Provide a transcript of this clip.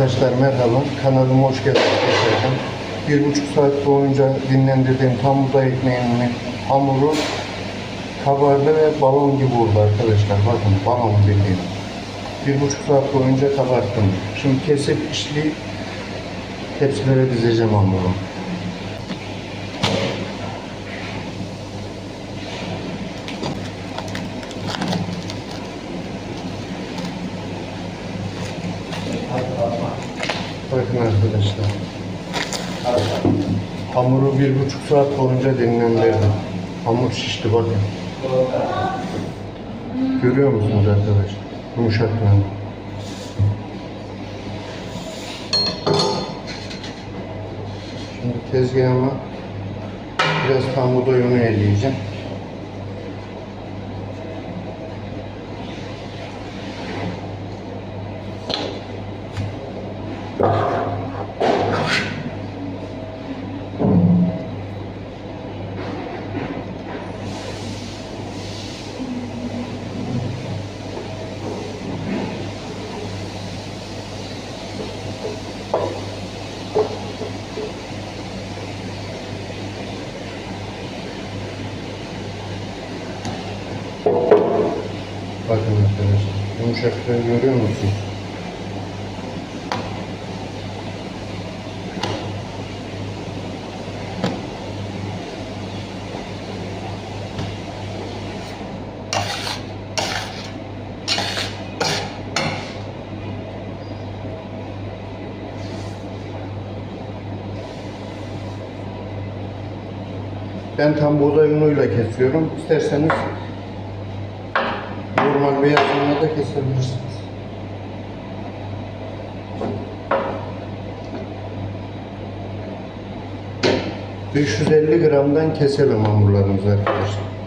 Arkadaşlar merhaba, kanalıma hoş geldiniz. Bir buçuk saat boyunca dinlendirdiğim tam buğday ekmeğinin hamuru kabardı ve balon gibi oldu arkadaşlar. Bakın balon bildiğin. Bir buçuk saat boyunca kabarttım. Şimdi kesip işleyip tepsilere dizeceğim hamuru. Bakın arkadaşlar. Hamuru bir buçuk saat boyunca dinlendirdim. Hamur şişti bakın. Görüyor musunuz arkadaşlar? Yumuşaklığını. Şimdi tezgahıma biraz tam buğday unu eleyeceğim. Bakın arkadaşlar. Yumuşaklığı görüyor musunuz? Ben tam buğday unuyla kesiyorum. İsterseniz normal beyaz unla da kesebilirsiniz. ...550 gramdan keselim hamurlarımızı arkadaşlar.